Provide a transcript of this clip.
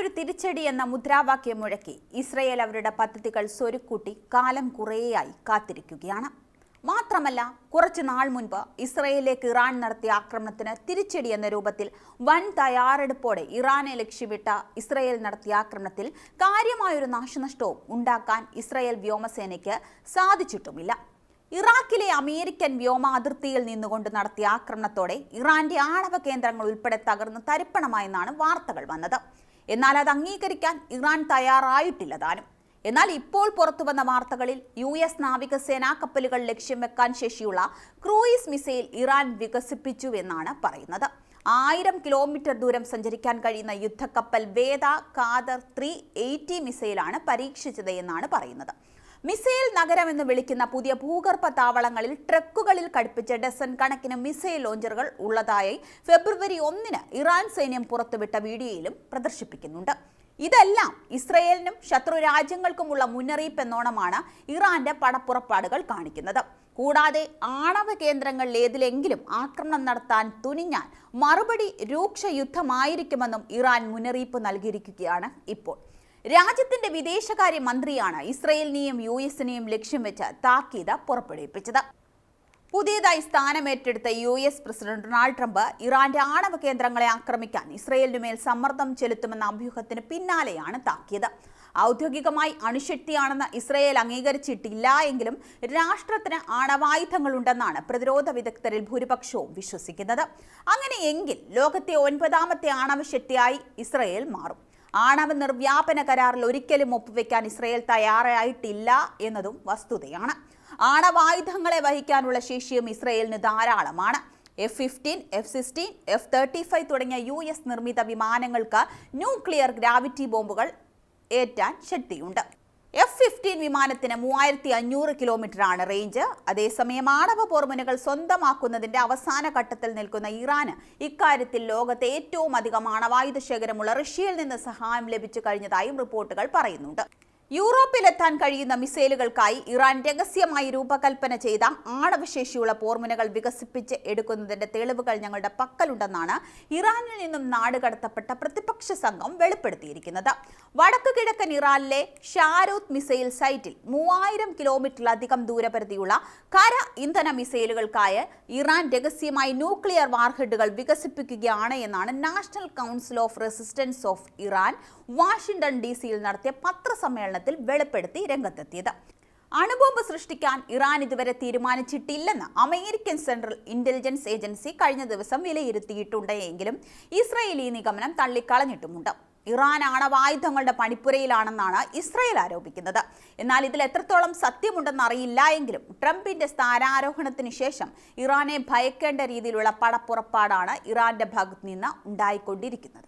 ഒരു തിരിച്ചടി എന്ന മുദ്രാവാക്യം മുഴക്കി. ഇസ്രയേൽ അവരുടെ പദ്ധതികൾ സ്വരുക്കൂട്ടി കാലം കുറേയായി കാത്തിരിക്കുകയാണ്. മാത്രമല്ല കുറച്ചു നാൾ മുൻപ് ഇസ്രയേലിലേക്ക് ഇറാൻ നടത്തിയ ആക്രമണത്തിന് തിരിച്ചടി എന്ന രൂപത്തിൽ വൻ തയ്യാറെടുപ്പോടെ ഇറാനെ ലക്ഷ്യമിട്ട ഇസ്രയേൽ നടത്തിയ ആക്രമണത്തിൽ കാര്യമായൊരു നാശനഷ്ടവും ഉണ്ടാക്കാൻ ഇസ്രയേൽ വ്യോമസേനയ്ക്ക് സാധിച്ചിട്ടുമില്ല. ഇറാഖിലെ അമേരിക്കൻ വ്യോമ അതിർത്തിയിൽ നിന്നുകൊണ്ട് നടത്തിയ ആക്രമണത്തോടെ ഇറാന്റെ ആണവ കേന്ദ്രങ്ങൾ ഉൾപ്പെടെ തകർന്ന് തരിപ്പണമായെന്നാണ് വാർത്തകൾ വന്നത്. എന്നാൽ അത് അംഗീകരിക്കാൻ ഇറാൻ തയ്യാറായിട്ടില്ല താനും. എന്നാൽ ഇപ്പോൾ പുറത്തു വന്ന വാർത്തകളിൽ യു എസ് നാവികസേനാ കപ്പലുകൾ ലക്ഷ്യം വെക്കാൻ ശേഷിയുള്ള ക്രൂയിസ് മിസൈൽ ഇറാൻ വികസിപ്പിച്ചു എന്നാണ് പറയുന്നത്. ആയിരം കിലോമീറ്റർ ദൂരം സഞ്ചരിക്കാൻ കഴിയുന്ന യുദ്ധക്കപ്പൽ വേദ കാദർ ത്രീ എയ്റ്റി മിസൈലാണ് പരീക്ഷിച്ചത് എന്നാണ് പറയുന്നത്. മിസൈൽ നഗരം എന്ന് വിളിക്കുന്ന പുതിയ ഭൂഗർഭ താവളങ്ങളിൽ ട്രക്കുകളിൽ ഘടിപ്പിച്ച ഡസൻ കണക്കിന് മിസൈൽ ലോഞ്ചറുകൾ ഉള്ളതായി ഫെബ്രുവരി ഒന്നിന് ഇറാൻ സൈന്യം പുറത്തുവിട്ട വീഡിയോയിലും പ്രദർശിപ്പിക്കുന്നുണ്ട്. ഇതെല്ലാം ഇസ്രയേലിനും ശത്രു രാജ്യങ്ങൾക്കുമുള്ള മുന്നറിയിപ്പ് എന്നോണമാണ് ഇറാന്റെ പടപ്പുറപ്പാടുകൾ കാണിക്കുന്നത്. കൂടാതെ ആണവ കേന്ദ്രങ്ങളിൽ ഏതിലെങ്കിലും ആക്രമണം നടത്താൻ തുനിഞ്ഞാൽ മറുപടി രൂക്ഷ യുദ്ധമായിരിക്കുമെന്നും ഇറാൻ മുന്നറിയിപ്പ് നൽകിയിരിക്കുകയാണ് ഇപ്പോൾ. രാജ്യത്തിന്റെ വിദേശകാര്യ മന്ത്രിയാണ് ഇസ്രയേലിനെയും യു എസിനെയും ലക്ഷ്യം വെച്ച് താക്കീത് പുറപ്പെടുവിപ്പിച്ചത്. പുതിയതായി സ്ഥാനമേറ്റെടുത്ത U S president Donald Trump ഇറാന്റെ ആണവ കേന്ദ്രങ്ങളെ ആക്രമിക്കാൻ ഇസ്രയേലിനുമേൽ സമ്മർദ്ദം ചെലുത്തുമെന്ന അഭ്യൂഹത്തിന് പിന്നാലെയാണ് താക്കിയത് ഔദ്യോഗികമായി അണുശക്തിയാണെന്ന് ഇസ്രയേൽ അംഗീകരിച്ചിട്ടില്ല എങ്കിലും രാഷ്ട്രത്തിന് ആണവായുധങ്ങളുണ്ടെന്നാണ് പ്രതിരോധ വിദഗ്ധരിൽ ഭൂരിപക്ഷവും വിശ്വസിക്കുന്നത്. അങ്ങനെയെങ്കിൽ ലോകത്തെ ഒൻപതാമത്തെ ആണവശക്തിയായി ഇസ്രയേൽ മാറും. ആണവ നിർവ്യാപന കരാറിൽ ഒരിക്കലും ഒപ്പുവെക്കാൻ ഇസ്രയേൽ തയ്യാറായിട്ടില്ല എന്നതും വസ്തുതയാണ്. ആണവായുധങ്ങളെ വഹിക്കാനുള്ള ശേഷിയും ഇസ്രയേലിന് ധാരാളമാണ്. F fifteen F sixteen F thirty five തുടങ്ങിയ യു എസ് നിർമ്മിത വിമാനങ്ങൾക്ക് ന്യൂക്ലിയർ ഗ്രാവിറ്റി ബോംബുകൾ ഏറ്റാൻ ശക്തിയുണ്ട്. എഫ് ഫിഫ്റ്റീൻ വിമാനത്തിന് മൂവായിരത്തി അഞ്ഞൂറ് കിലോമീറ്ററാണ് റേഞ്ച് അതേസമയം ആണവ പോർമുനകൾ സ്വന്തമാക്കുന്നതിന്റെ അവസാന ഘട്ടത്തിൽ നിൽക്കുന്ന ഇറാന് ഇക്കാര്യത്തിൽ ലോകത്തെ ഏറ്റവും അധികം ആണവായുധ ശേഖരമുള്ള റഷ്യയിൽ നിന്ന് സഹായം ലഭിച്ചു കഴിഞ്ഞതായും റിപ്പോർട്ടുകൾ പറയുന്നുണ്ട്. യൂറോപ്പിലെത്താൻ കഴിയുന്ന മിസൈലുകൾക്കായി ഇറാൻ രഹസ്യമായി രൂപകൽപ്പന ചെയ്ത ആണവശേഷിയുള്ള പോർമുനകൾ വികസിപ്പിച്ച് എടുക്കുന്നതിന്റെ തെളിവുകൾ ഞങ്ങളുടെ പക്കലുണ്ടെന്നാണ് ഇറാനിൽ നിന്നും നാടുകടത്തപ്പെട്ട പ്രതിപക്ഷ സംഘം വെളിപ്പെടുത്തിയിരിക്കുന്നത്. വടക്കു കിഴക്കൻ ഇറാനിലെ ഷാരൂത്ത് മിസൈൽ സൈറ്റിൽ മൂവായിരം കിലോമീറ്ററിലധികം ദൂരപരിധിയുള്ള കര ഇന്ധന മിസൈലുകൾക്കായി ഇറാൻ രഹസ്യമായി ന്യൂക്ലിയർ വാർഹെഡുകൾ വികസിപ്പിക്കുകയാണ് എന്നാണ് National Council of Resistance of Iran Washington D സിയിൽ നടത്തിയ പത്രസമ്മേളനത്തിൽ വെളിപ്പെടുത്തി രംഗത്തെത്തിയത്. അണുബോംബ് സൃഷ്ടിക്കാൻ ഇറാൻ ഇതുവരെ തീരുമാനിച്ചിട്ടില്ലെന്ന് അമേരിക്കൻ സെൻട്രൽ ഇന്റലിജൻസ് ഏജൻസി കഴിഞ്ഞ ദിവസം വിലയിരുത്തിയിട്ടുണ്ടെങ്കിലും ഇസ്രയേൽ ഈ നിഗമനം തള്ളിക്കളഞ്ഞിട്ടുമുണ്ട്. ഇറാൻ ആണവായുധങ്ങളുടെ പണിപ്പുരയിലാണെന്നാണ് ഇസ്രയേൽ ആരോപിക്കുന്നത്. എന്നാൽ ഇതിൽ എത്രത്തോളം സത്യമുണ്ടെന്ന് അറിയില്ല എങ്കിലും ട്രംപിന്റെ സ്ഥാനാരോഹണത്തിന് ശേഷം ഇറാനെ ഭയക്കേണ്ട രീതിയിലുള്ള പടപ്പുറപ്പാടാണ് ഇറാന്റെ ഭാഗത്ത് നിന്ന് ഉണ്ടായിക്കൊണ്ടിരിക്കുന്നത്.